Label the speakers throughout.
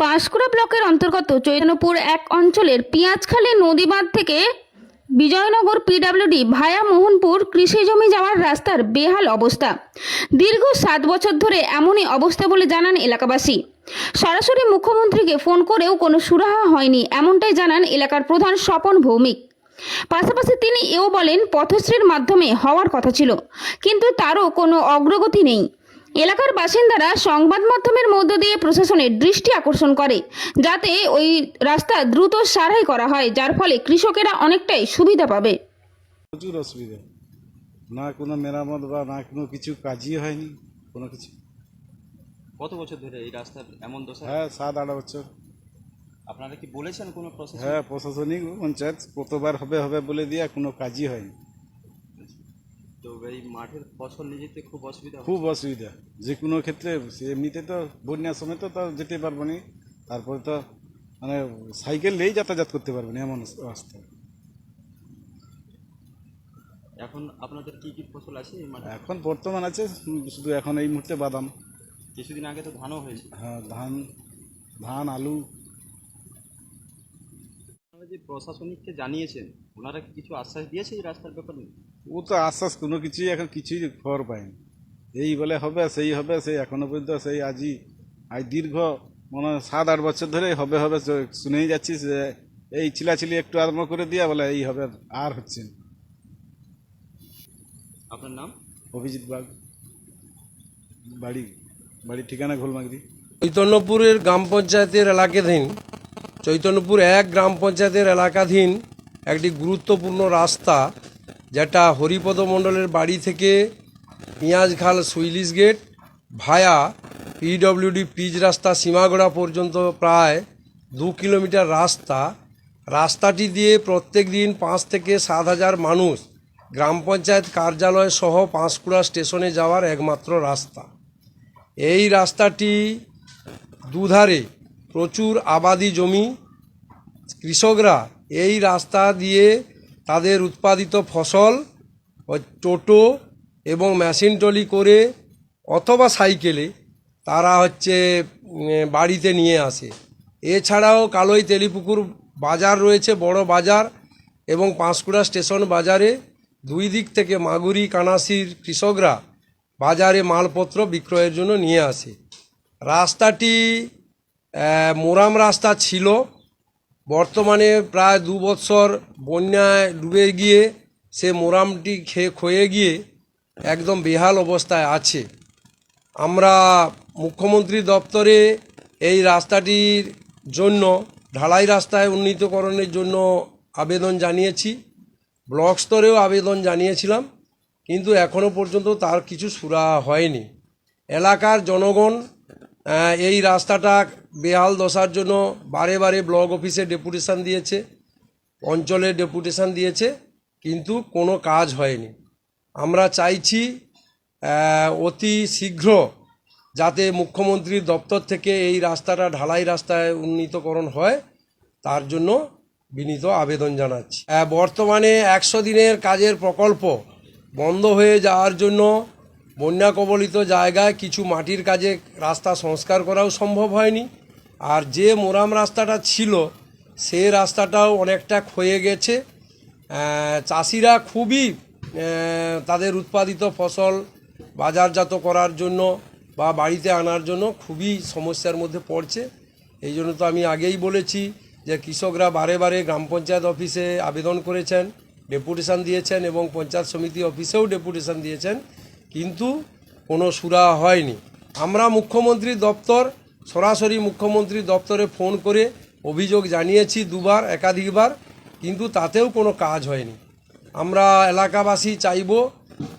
Speaker 1: পাঁশকুড়া ব্লকের অন্তর্গত চৈতন্যপুর এক অঞ্চলের পিঁয়াজখালী নদী বাঁধ থেকে বিজয়নগর পিডাব্লিউডি ভায়া মোহনপুর কৃষি জমি যাওয়ার রাস্তার বেহাল অবস্থা। দীর্ঘ সাত বছর ধরে এমনই অবস্থা বলে জানান এলাকাবাসী। সরাসরি মুখ্যমন্ত্রীকে ফোন করেও কোনো সুরাহা হয়নি, এমনটাই জানান এলাকার প্রধান স্বপন ভৌমিক। পাশাপাশি তিনি এও বলেন, পথশ্রীর মাধ্যমে হওয়ার কথা ছিল, কিন্তু তারও কোনো অগ্রগতি নেই। এলাকার বাসিন্দারা সংবাদ মাধ্যমের মধ্য দিয়ে প্রশাসনের দৃষ্টি আকর্ষণ করে যাতে ওই রাস্তা দ্রুত সারাই করা হয় যার ফলে কৃষকেরা অনেকটাই সুবিধা পাবে।
Speaker 2: প্রচুর অসুবিধা। না কোনো মেরামত বা না কোনো কিছু কাজই হয়নি কোনো কিছু।
Speaker 3: কত বছর ধরে এই রাস্তার এমন দশা?
Speaker 2: হ্যাঁ সাত আট বছর।
Speaker 3: আপনারা কি বলেছেন কোনো প্রসেস
Speaker 2: হ্যাঁ প্রশাসনিক পঞ্চায়েত কতবার হবে হবে বলে দিয়ে কোনো কাজই হয়নি।
Speaker 3: তো এই মাঠের ফসল নিয়ে যেতে খুব অসুবিধা
Speaker 2: খুব অসুবিধা। যে কোনো ক্ষেত্রে সে এমনিতে তো বন্যার সময় তো তাও যেতে পারব না। তারপরে তো মানে সাইকেল নিয়েই যাতায়াত করতে পারব না এমন অবস্থা।
Speaker 3: এখন আপনাদের কি কি ফসল আছে এই মাঠে?
Speaker 2: এখন বর্তমান আছে শুধু এখন এই মুহূর্তে বাদাম।
Speaker 3: কিছুদিন আগে তো ধানও হয়েছে।
Speaker 2: হ্যাঁ ধান ধান আলু।
Speaker 3: আপনারা যে প্রশাসনিককে জানিয়েছেন ওনারা কি কিছু আশ্বাস দিয়েছে এই রাস্তার ব্যাপারে?
Speaker 2: ও তো আশ্বাস কোনো কিছুই এখন কিছুই খবর পায়নি। এই বলে হবে সেই হবে সেই এখনও পর্যন্ত সেই আজই আজ দীর্ঘ মনে হয় সাত আট বছর ধরে হবে হবে শুনেই যাচ্ছি যে এই চিলাচিলি একটু আরম্ভ করে দিয়া বলে এই হবে আর হচ্ছে না।
Speaker 3: আপনার নাম?
Speaker 2: অভিজিৎ বাগ। বাড়ি বাড়ির ঠিকানা ঘোলমাগরি।
Speaker 4: চৈতন্যপুরের গ্রাম পঞ্চায়েতের এলাকাধীন চৈতন্যপুর এক গ্রাম পঞ্চায়েতের এলাকাধীন একটি গুরুত্বপূর্ণ রাস্তা, যেটা হরিপদ মণ্ডলের বাড়ি থেকে Peyajkhal sluice gate via PWD pitch রাস্তা সীমাগড়া পর্যন্ত প্রায় দু কিলোমিটার রাস্তা। রাস্তাটি দিয়ে প্রত্যেক দিন পাঁচ থেকে সাত হাজার মানুষ গ্রাম পঞ্চায়েত কার্যালয় সহ পাঁশকুড়া স্টেশনে যাওয়ার একমাত্র রাস্তা। এই রাস্তাটি দুধারে প্রচুর আবাদি জমি, কৃষকরা এই রাস্তা দিয়ে তাদের উৎপাদিত ফসল টোটো এবং মেশিন টলি করে অথবা সাইকেলে তারা হচ্ছে বাড়িতে নিয়ে আসে। এছাড়াও কালোই তেলিপুকুর বাজার রয়েছে, বড় বাজার এবং পাঁশকুড়া স্টেশন বাজারে। দুই দিক থেকে মাগুরি, কানাসির কৃষকরা বাজারে মালপত্র বিক্রয়ের জন্য নিয়ে আসে। রাস্তাটি মোরাম রাস্তা ছিল। বর্তমানে প্রায় দু বছর বন্যায় ডুবে গিয়ে সে মোরামটি খেয়ে ক্ষয়ে গিয়ে একদম বেহাল অবস্থায় আছে। আমরা মুখ্যমন্ত্রী দপ্তরে এই রাস্তাটির জন্য, ঢালাই রাস্তায় উন্নীতকরণের জন্য আবেদন জানিয়েছি। ব্লক স্তরেও আবেদন জানিয়েছিলাম, কিন্তু এখনও পর্যন্ত তার কিছু সুরা হয়নি। এলাকার জনগণ এই রাস্তাটা বেহাল দশার জন্য বারে বারে ব্লক অফিসে ডেপুটেশান দিয়েছে, অঞ্চলে ডেপুটেশান দিয়েছে, কিন্তু কোনো কাজ হয়নি। আমরা চাইছি অতি শীঘ্র যাতে মুখ্যমন্ত্রীর দপ্তর থেকে এই রাস্তাটা ঢালাই রাস্তায় উন্নীতকরণ হয়, তার জন্য বিনীত আবেদন জানাচ্ছি। বর্তমানে একশো দিনের কাজের প্রকল্প বন্ধ হয়ে যাওয়ার জন্য বন্যা কবলিত জায়গায় কিছু মাটির কাজে রাস্তা সংস্কার করাও সম্ভব হয়নি। আর যে মোরাম রাস্তাটা ছিল, সে রাস্তাটাও অনেকটা ক্ষয়ে গেছে। চাষিরা খুবই তাদের উৎপাদিত ফসল বাজারজাত করার জন্য বা বাড়িতে আনার জন্য খুবই সমস্যার মধ্যে পড়ছে। এই জন্য তো আমি আগেই বলেছি যে কৃষকরা বারে বারে গ্রাম পঞ্চায়েত অফিসে আবেদন করেছেন, ডেপুটেশন দিয়েছেন এবং পঞ্চায়েত সমিতি অফিসেও ডেপুটেশন দিয়েছেন। কিন্তু কোনো সুরা হয়নি। আমরা মুখ্যমন্ত্রী দপ্তর সরাসরি মুখ্যমন্ত্রী দপ্তরে ফোন করে অভিযোগ জানিয়েছি দুবার একাধিকবার কিন্তু তাতেও কোনো কাজ হয়নি। আমরা এলাকাবাসী চাইব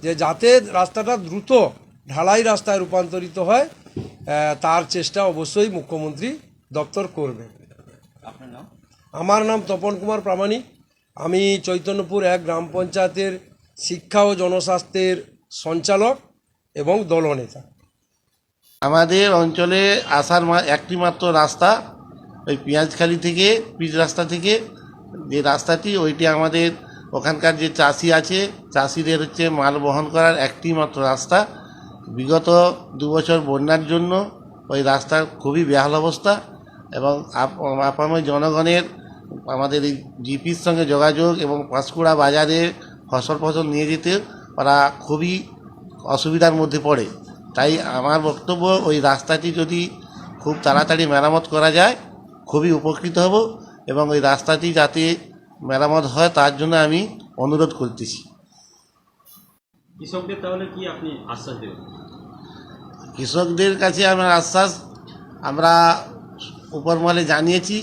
Speaker 4: যে যাতে রাস্তাটা দ্রুত ঢালাই রাস্তায় রূপান্তরিত হয় তার চেষ্টা অবশ্যই মুখ্যমন্ত্রী দপ্তর করবে। আমার নাম তপন কুমার প্রামাণিক। আমি চৈতন্যপুর এক গ্রাম পঞ্চায়েতের শিক্ষা ও জনস্বাস্থ্যের সঞ্চালক এবং দলনেতা।
Speaker 5: আমাদের অঞ্চলে আসার একটি মাত্র রাস্তা ওই পেঁয়াজখালি থেকে, পিচ রাস্তা থেকে। যে রাস্তাটি, ওইটি আমাদের ওখানকার যে চাষি আছে, চাষিদের হচ্ছে মাল বহন করার একটি মাত্র রাস্তা। বিগত দু বছর বন্যার জন্য ওই রাস্তার খুবই বেহাল অবস্থা এবং আপ- আপামর জনগণের আমাদের এই জিপির সঙ্গে যোগাযোগ এবং পাঁশকুড়া বাজারে ফসল ফসল নিয়ে যেতে ওরা খুবই অসুবিধার মধ্যে পড়ে। তাই আমার বক্তব্য ওই রাস্তাটি যদি খুব তাড়াতাড়ি মেরামত করা যায় খুবই উপকৃত হব এবং ওই রাস্তাটি যাতে মেরামত হয় তার জন্য আমি অনুরোধ করতেছি।
Speaker 3: কৃষকদের তাহলে কি আপনি আশ্বাস দেবেন?
Speaker 5: কৃষকদের কাছে আমার আশ্বাস আমরা উপরমহলে জানিয়েছি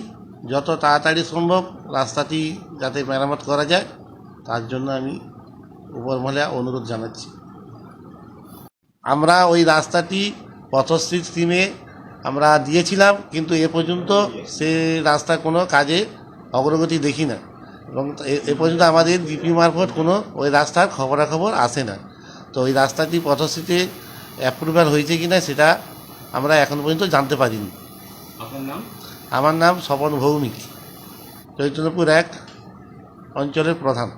Speaker 5: যত তাড়াতাড়ি সম্ভব রাস্তাটি যাতে মেরামত করা যায় তার জন্য আমি উপরমহলে অনুরোধ জানাচ্ছি। আমরা ওই রাস্তাটি পথশ্রী স্কিমে আমরা দিয়েছিলাম কিন্তু এ পর্যন্ত সে রাস্তা কোনো কাজে অগ্রগতি দেখি না। এবং এ- পর্যন্ত আমাদের ডিপি মারফত কোনো ওই রাস্তার খবরাখবর আসে না। তো ওই রাস্তাটি পথশ্রীতে অ্যাপ্রুভাল হয়েছে কি না সেটা আমরা এখন পর্যন্ত জানতে পারিনি।
Speaker 3: আপনার নাম?
Speaker 5: আমার নাম স্বপন ভৌমিক। চৈতন্যপুর এক অঞ্চলের প্রধান।